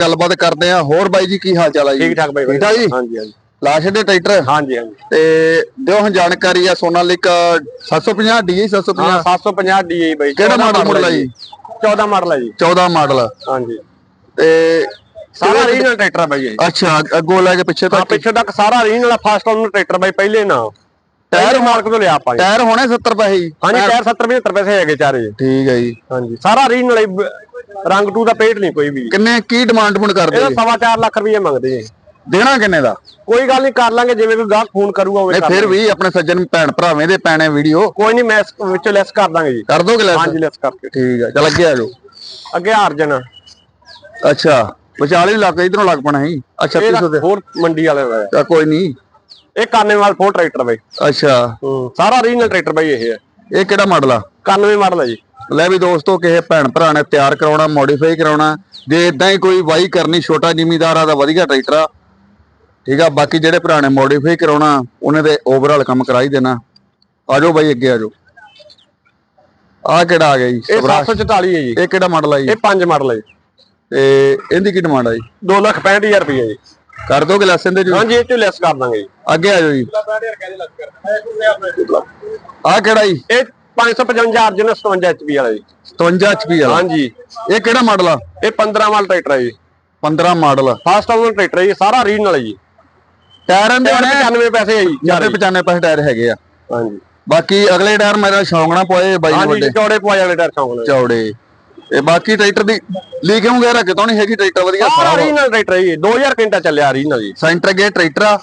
ਗੱਲਬਾਤ ਕਰਦੇ ਆ ਹੋਰ ਬਾਈ ਜੀ ਕੀ ਹਾਲ ਚਾਲ ਆ ਜੀ? ਠੀਕ ਠਾਕ ਬਾਈ ਠੀਕ ਠਾਕ ਜੀ? ਹਾਂਜੀ ਹਾਂਜੀ। ਲਾਸ਼ ਦੇ ਟਰੈਕਟਰ? ਹਾਂਜੀ ਹਾਂਜੀ। ਤੇ ਦਿਓ ਹੁਣ ਜਾਣਕਾਰੀ ਆ ਸੋਨਾਲਿਕਾ 750 DI 750 ਹਾਂ 750 DI ਬਾਈ। ਕਿਹੜਾ 14 ਮਾਡਲ ਆ ਜੀ। 14 ਮਾਡਲ ਹੈ ਜੀ। 14 ਮਾਡਲ ਹਾਂਜੀ। ਤੇ ਸਾਰਾ ਰੀਜਨਲ ਟਰੈਕਟਰ ਹੈ ਬਾਈ ਇਹ। ਅੱਛਾ ਅੱਗੋਂ ਲੈ ਕੇ ਪਿੱਛੇ ਹਾਂ ਤੱਕ? ਪਿੱਛੇ ਤੱਕ ਸਾਰਾ ਰੀਜਨਲ ਫਾਸਟ ਆਨਰ ਟਰੈਕਟਰ ਬਾਈ ਪਹਿਲੇ ਨਾ। ਟਾਇਰ ਮਾਲਕ ਤੋਂ ਲਿਆ ਆਪਾਂ ਜੀ। ਟਾਇਰ ਹੋਣੇ 70 ਪੈਸੇ। ਜੀ ਹਾਂਜੀ ਟਾਇਰ 70 75 ਪੈਸੇ ਹੈਗੇ ਚਾਰੇ। ਜੀ। ਠੀਕ ਹੈ ਜੀ। ਹਾਂਜੀ ਸਾਰਾ ਰੀਜਨਲ ਰੰਗ ਟੂ ਦਾ ਪੇਟ ਨਹੀਂ ਕੋਈ ਵੀ। ਕਿੰਨੇ ਕੀ ਡਿਮਾਂਡ ਬਣ ਕਰਦੇ ਇਹਦਾ ਜੀ? ਸਵਾ ਚਾਰ ਲੱਖ ਰੁਪਏ ਮੰਗਦੇ ਜੀ। ਦੇਣਾ ਕਿੰਨੇ ਦਾ? ਕੋਈ ਗੱਲ ਨਹੀਂ ਕਰ ਲਾਂਗੇ ਜਿਵੇਂ ਕੋਈ ਗਾਹਕ ਫੋਨ ਕਰੂਗਾ ਉਹ ਨਹੀਂ ਫਿਰ ਵੀ ਆਪਣੇ ਸੱਜਣ ਭੈਣ ਭਰਾਵੇਂ ਦੇ ਪੈਣੇ ਵੀਡੀਓ। ਕੋਈ ਨਹੀਂ ਮੈਂ ਇਸ ਵਿੱਚੋਂ ਲੈਸ ਕਰ ਦਾਂਗੇ ਜੀ। ਕਰ ਦੋਗੇ ਲੈਸ ਹਾਂਜੀ ਲੈਸ ਕਰਕੇ ਠੀਕ ਹੈ ਚਲ ਅੱਗੇ ਆ ਜਾਓ। ਅੱਗੇ ਅਰਜਨ ਅੱਛਾ ਵਿਚਾਲੇ ਲੱਗ ਇਧਰੋਂ ਲੱਗ ਪਣਾ ਸੀ ਅੱਛਾ ਇਹ 300 ਦੇ ਹੋਰ ਮੰਡੀ ਵਾਲੇ ਦਾ ਹੈ। ਤਾਂ ਕੋਈ ਨਹੀਂ। ਇਹ ਕਾਨੇਵਾਲ ਫੋਰ ਟਰੈਕਟਰ ਬਾਈ। ਅੱਛਾ। ਹੂੰ ਸਾਰਾ ਰੀਜਨਲ ਟਰੈਕਟਰ ਬਾਈ ਇਹ ਹੈ। ਇਹ ਕਿਹੜਾ ਮਾਡਲ ਆ? 91 ਮਾਡਲ ਹੈ ਜੀ। ਲੈ ਵੀ ਦੋਸਤੋ ਕਿਸੇ ਭੈਣ ਭਰਾ ਨੇ ਤਿਆਰ ਕਰਾਉਣਾ ਮੋਡੀਫਾਈ ਕਰਾਉਣਾ ਜੇ ਇਦਾਂ ਹੀ ਕੋਈ ਵਾਈ ਕਰਨੀ ਛੋਟਾ ਜ਼ਿਮੀਦਾਰ ਆ ਦਾ ਵਧੀਆ ਟਰੈਕਟਰ ਆ ਠੀਕ ਆ ਬਾਕੀ ਜਿਹੜੇ ਭਰਾ ਨੇ ਮੋਡੀਫਾਈ ਕਰਾਉਣਾ ਉਹਨੇ ਤੇ ਓਵਰਆਲ ਕੰਮ ਕਰਾ ਹੀ ਦੇਣਾ। ਆਜੋ ਬਾਈ ਅੱਗੇ ਆਜੋ। ਆ ਕਿਹੜਾ ਆ ਗਿਆ ਜੀ? ਇਹ ਸਵਰਾਜ। 744 ਹੈ ਜੀ। ਇਹ ਕਿਹੜਾ ਮਾਡਲ ਆ ਜੀ? ਇਹ ਪੰਜ ਮਾਡਲ ਹੈ ਜੀ। ਤੇ ਇਹਦੀ ਕੀ ਡਿਮਾਂਡ ਆ ਜੀ? 2 ਲੱਖ 65000 ਰੁਪਏ ਜੀ। ਕਰ ਦੋਗੇ ਲੈਸਨ ਦੇ ਜੀ ਹਾਂਜੀ ਇਹ ਚ ਲੈਸ ਕਰ ਦਾਂਗੇ ਜੀ। ਅੱਗੇ ਆਜੋ ਜੀ। ਆ ਕਿਹੜਾ ਜੀ? ਇਹ 555 ਅਰਜਨ 57 HP ਵਾਲਾ ਜੀ। 57 HP ਵਾਲਾ? ਹਾਂਜੀ। ਇਹ ਕਿਹੜਾ ਮਾਡਲ ਆ? ਇਹ 15 ਮਾਡਲ ਟਰੈਕਟਰ ਹੈ ਜੀ। 15 ਮਾਡਲ ਫਾਸਟ ਆਨਰ ਟਰੈਕਟਰ ਹੈ ਜੀ ਸਾਰਾ ਰੀਜਨਲ ਹੈ ਜੀ। ਟਾਇਰਾਂ ਦੇ 95 ਪੈਸੇ ਹੈ ਜੀ ਜ਼ਿਆਦਾ 95 ਪੈਸੇ ਟਾਇਰ ਹੈਗੇ ਆ। ਹਾਂਜੀ। ਬਾਕੀ ਅਗਲੇ ਟਾਇਰ ਮੇਰਾ ਨਾ ਪੋਏ ਬਾਈ ਨੇ ਹਾਂਜੀ ਵੱਡੇ ਚੌੜੇ ਪਵਾਏ ਵਾਲੇ ਟਾਇਰ ਨੇ ਚੌੜੇ। ਤੇ ਬਾਕੀ ਟਰੈਕਟਰ ਦੀ ਲੀਕਿੰਗ ਵਗੈਰਾ ਕਿਤੋਂ ਨਹੀਂ ਹੈਗੀ ਟਰੈਕਟਰ ਵਧੀਆ ਸਾਰਾ ਰੀਜਨਲ ਟਰੈਕਟਰ ਹੈ ਜੀ। 2000 ਘੰਟਾ ਚੱਲਿਆ ਰੀਜਨਲ ਜੀ। ਸੈਂਟਰ ਗੇ ਟਰੈਕਟਰ ਆ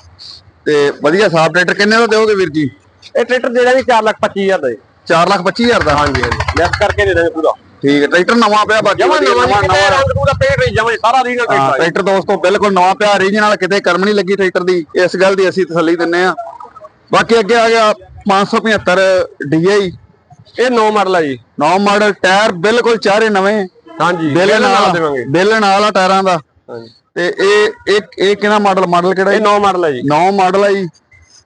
ਤੇ ਵਧੀਆ ਸਾਫ਼ ਟਰੈਕਟਰ ਕਿੰਨੇ ਦਾ ਦਿਓਗੇ ਵੀਰ ਜੀ? ਇਹ ਟਰੈਕਟਰ ਦੇ ਦਾਂਗੇ 4 ਲੱਖ 25000 ਦਾ ਜੀ। 4 ਲੱਖ 25000 ਦਾ। ਹਾਂਜੀ ਹਾਂਜੀ। ਲੈਸ ਕਰਕੇ ਦੇ ਦਾਂਗੇ ਪੂਰਾ। ਠੀਕ ਹੈ ਟਰੈਕਟਰ ਨਵਾਂ ਪਿਆ ਬਾਕੀ। ਜਮਾ ਨਵਾਂ ਨਵਾਂ ਪੂਰਾ ਪੇਟ ਨਹੀਂ ਜਮਾ ਸਾਰਾ ਰੀਜਨਲ ਟਰੈਕਟਰ ਟਰੈਕਟਰ ਦੋਸਤੋ ਬਿਲਕੁਲ ਨਵਾਂ ਪਿਆ ਓਰੀਜਨਲ ਕਿਤੇ ਕਰਮ ਨਹੀਂ ਲੱਗੀ ਟਰੈਕਟਰ ਦੀ। ਇਸ ਗੱਲ ਦੀ ਅਸੀਂ ਤਸੱਲੀ ਦਿੰਨੇ ਆ। ਬਾਕੀ ਅੱਗੇ ਆ ਗਿਆ 575 DI ਇਹ 9 ਮਾਡਲ ਹੈ ਜੀ। ਨੌ ਮਾਡਲ ਟਾਇਰ ਬਿਲਕੁਲ ਚਾਰੇ ਨਵੇਂ। ਹਾਂਜੀ ਬਿੱਲ ਨਾਲ ਦੇਵਾਂਗੇ। ਬਿੱਲ ਨਾਲ ਆ ਟਾਇਰਾਂ ਦਾ। ਹਾਂਜੀ। ਤੇ ਇਹ ਇਹ ਇਹ ਕਿਹੜਾ ਮਾਡਲ ਮਾਡਲ ਕਿਹੜਾ ਇਹ 9 ਮਾਡਲ ਹੈ ਜੀ। 9 ਮਾਡਲ ਆ ਜੀ।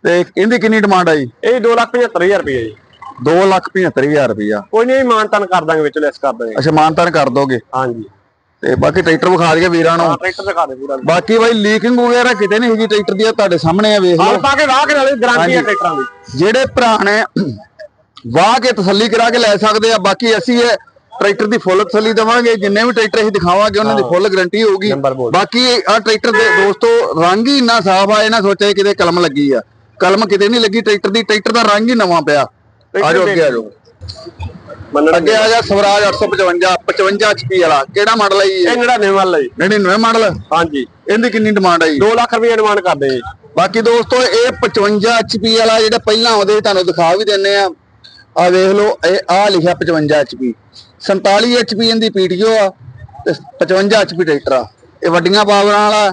ਤੇ ਇਹਦੀ ਕਿੰਨੀ ਡਿਮਾਂਡ ਆ ਜੀ? ਇਹ 275000 ਰੁਪਏ ਜੀ। 275000 ਰੁਪਇਆ ਕੋਈ ਨਹੀਂ ਮਾਨਤਨ ਕਰ ਦਾਂਗੇ ਵਿੱਚ ਲੈਸ ਕਰ ਦਾਂਗੇ। ਅੱਛਾ ਮਾਨਤਾਨ ਕਰ ਦੋਗੇ? ਹਾਂਜੀ। ਤੇ ਬਾਕੀ ਟਰੈਕਟਰ ਵਿਖਾ ਦਈਏ ਵੀਰਾਂ ਨੂੰ। ਹਾਂ ਟਰੈਕਟਰ ਦਿਖਾ ਦੇ ਪੂਰਾ। ਬਾਕੀ ਬਾਈ ਲੀਕਿੰਗ ਵਗੈਰਾ ਕਿਤੇ ਨਹੀਂ ਹੈਗੀ ਟਰੈਕਟਰ ਦੀ ਆਹ ਤੁਹਾਡੇ ਸਾਹਮਣੇ ਆ ਵੇਖ ਹਾਲ ਲਓ ਪਾ ਕੇ ਰਾਹ ਕੇ ਨਾਲੇ ਗਾਰੰਟੀ ਹੈ ਟਰੈਕਟਰਾਂ ਦੀ। ਜਿਹੜੇ ਭਰਾ ਨੇ ਵਾਹ ਕੇ ਤਸੱਲੀ ਕਰਾ ਕੇ ਲੈ ਸਕਦੇ ਆ ਬਾਕੀ ਅਸੀਂ ਇਹ ਟਰੈਕਟਰ ਦੀ ਫੁੱਲ ਤਸੱਲੀ ਦੇਵਾਂਗੇ। ਜਿੰਨੇ ਵੀ ਟਰੈਕਟਰ ਅਸੀਂ ਦਿਖਾਵਾਂਗੇ ਉਹਨਾਂ ਦੀ ਫੁੱਲ ਗਾਰੰਟੀ ਹੋਊਗੀ। ਬਾਕੀ ਆ ਟਰੈਕਟਰ ਦੇ ਦੋਸਤੋ ਰੰਗ ਹੀ ਇੰਨਾ ਸਾਫ਼ ਆ ਇਹ ਨਾ ਸੋਚਿਆ ਕਿਤੇ ਕਲਮ ਲੱਗੀ ਆ। ਕਲਮ ਕਿਤੇ ਨਹੀਂ ਲੱਗੀ ਟਰੈਕਟਰ ਦੀ ਟਰੈਕਟਰ ਦਾ ਰੰਗ ਹੀ ਨਵਾਂ ਪਿਆ। ਆਜੋ ਅੱਗੇ ਆਜੋ। ਮੰਨਣ ਅੱਗੇ ਆ ਗਿਆ ਸਵਰਾਜ 855 55 HP ਵਾਲਾ। ਕਿਹੜਾ ਮਾਡਲ ਹੈ ਜੀ ਇਹ? ਜਿਹੜਾ ਨਵੇਂ ਵਾਲਾ ਜੀ। 99 ਮਾਡਲ ਹਾਂਜੀ। ਇਹਦੀ ਕਿੰਨੀ ਡਿਮਾਂਡ ਹੈ ਜੀ? 2 ਲੱਖ ਰੁਪਏ ਡਿਮਾਂਡ ਕਰਦੇ ਜੀ। ਬਾਕੀ ਦੋਸਤੋ ਇਹ 55 HP ਵਾਲਾ ਜਿਹੜਾ ਪਹਿਲਾਂ ਸੀ, ਤੁਹਾਨੂੰ ਦਿਖਾ ਵੀ ਦਿੰਨੇ ਆ। ਆ ਵੇਖ ਲਓ ਇਹ ਆ ਲਿਖਿਆ 55 HP 47 HP ਇਹਦੀ PTO ਆ ਤੇ 55 HP ਟਰੈਕਟਰ ਆ। ਇਹ ਵੱਡੀਆਂ ਪਾਵਰਾਂ ਵਾਲਾ।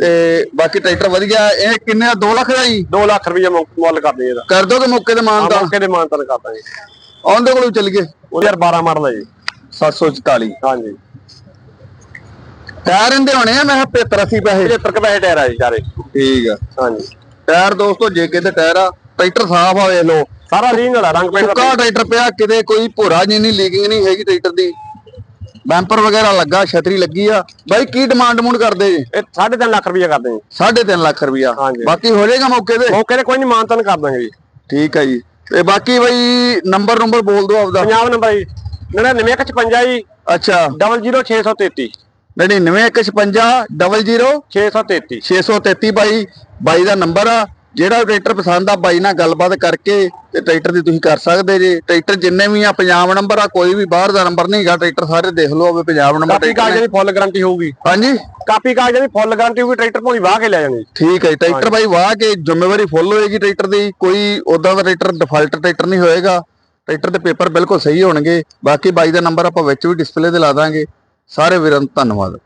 ਤੇ ਬਾਕੀ ਟਰੈਕਟਰ ਵਧੀਆ ਇਹ ਕਿੰਨੇ ਦਾ? 2 ਲੱਖ ਦਾ ਜੀ? 2 ਲੱਖ ਰੁਪਏ ਮੁੱਲ ਕਰਦੇ ਇਹਦਾ। ਕਰ ਦੋਗੇ ਮੌਕੇ ਤੇ ਆ ਮਾਨਤਾ ਮੌਕੇ ਦੇ ਮਾਨਤਨ ਕਰ ਦਾਂਗੇ। ਆਉਂਦੇ ਕੋਲ ਚੱਲ ਗਏ? ਉਹਦੇ 12 ਮਾਡਲ ਹੈ ਜੀ। 744 ਹਾਂਜੀ। ਟਾਇਰ ਇਹਦੇ ਹੋਣੇ ਆ? ਮੈਂ ਕਿਹਾ 75 80 ਪੈਸੇ। 75 ਕੁ ਪੈਸੇ ਟਾਇਰ ਆ ਜੀ ਸਾਰੇ। ਠੀਕ ਆ। ਹਾਂਜੀ। ਟਾਇਰ ਦੋਸਤੋ ਜੇਕੇ ਦੇ ਟਾਇਰ ਆ ਟਰੈਕਟਰ ਸਾਫ਼ ਆ ਵੇਖ ਲਓ। ਸਾਰਾ ਰੀਜਨਲ ਆ ਰੰਗ ਪੇਂਟ ਦਾ ਟਰੈਕਟਰ ਪਿਆ ਕਿਤੇ ਕੋਈ ਭੋਰਾ ਜਿੰਨੀ ਲੀਕਿੰਗ ਨਹੀਂ ਹੈਗੀ ਟਰੈਕਟਰ ਦੀ। ਬੈਂਪਰ ਵਗੈਰਾ ਲੱਗਾ ਛਤਰੀ ਲੱਗੀ ਆ। ਬਾਈ ਕੀ ਡਿਮਾਂਡ ਮੂਡ ਕਰਦੇ ਜੀ? ਇਹ 3.5 ਲੱਖ ਰੁਪਏ ਕਰਦੇ ਜੀ। 3.5 ਲੱਖ ਰੁਪਇਆ ਹਾਂਜੀ। ਬਾਕੀ ਹੋ ਜਾਏਗਾ ਮੌਕੇ ਤੇ? ਮੌਕੇ ਤੇ ਕੋਈ ਨਹੀਂ ਮਾਨਤਨ ਕਰ ਦਾਂਗੇ ਜੀ। ਠੀਕ ਹੈ ਜੀ। ਤੇ ਬਾਕੀ ਬਈ ਨੰਬਰ ਨੰਬਰ ਬੋਲ ਦਿਓ ਆਪਦਾ। ਪੰਜਾਬ ਨੰਬਰ ਜੀ 9955 ਜੀ ਅੱਛਾ। 00633 9955 00 633 633 ਬਾਈ। ਬਾਈ ਦਾ ਨੰਬਰ ਆ। ਜਿਹੜਾ ਟਰੈਕਟਰ ਪਸੰਦ ਆ ਬਾਈ ਨਾਲ ਗੱਲਬਾਤ ਕਰਕੇ ਤੇ ਟਰੈਕਟਰ ਦੀ ਤੁਸੀਂ ਕਰ ਸਕਦੇ ਜੇ। ਟਰੈਕਟਰ ਜਿੰਨੇ ਵੀ ਆ ਪੰਜਾਬ ਨੰਬਰ ਆ ਕੋਈ ਵੀ ਬਾਹਰ ਦਾ ਨੰਬਰ ਨਹੀਂ ਹੈਗਾ ਟਰੈਕਟਰ ਸਾਰੇ ਦੇਖ ਲਓ ਹੋਵੇ ਪੰਜਾਬ ਨੰਬਰ ਕਾਪੀ ਕਾਗਜ਼ਾਂ ਦੀ ਫੁੱਲ ਗਾਰੰਟੀ ਹੋਊਗੀ। ਹਾਂਜੀ। ਕਾਪੀ ਕਾਗਜ਼ਾਂ ਦੀ ਫੁੱਲ ਗਾਰੰਟੀ ਹੋਊਗੀ ਟਰੈਕਟਰ ਭਾਵੇਂ ਵਾਹ ਕੇ ਲੈ ਜਾਣੀ ਠੀਕ ਹੈ ਟਰੈਕਟਰ ਬਾਈ ਵਾਹ ਕੇ ਜ਼ਿੰਮੇਵਾਰੀ ਫੁੱਲ ਹੋਏਗੀ ਟਰੈਕਟਰ ਦੀ ਕੋਈ ਉਦਾਂ ਦਾ ਟਰੈਕਟਰ ਡਿਫਾਲਟ ਟਰੈਕਟਰ ਨਹੀਂ ਹੋਏਗਾ। ਟਰੈਕਟਰ ਦੇ ਪੇਪਰ ਬਿਲਕੁਲ ਸਹੀ ਹੋਣਗੇ ਬਾਕੀ ਬਾਈ ਦਾ ਨੰਬਰ ਆਪਾਂ ਵਿੱਚ ਵੀ ਡਿਸਪਲੇ ਤੇ ਲਾ ਦਾਂਗੇ। ਸਾਰੇ ਵੀਰਾਂ ਨੂੰ ਧੰਨਵਾਦ।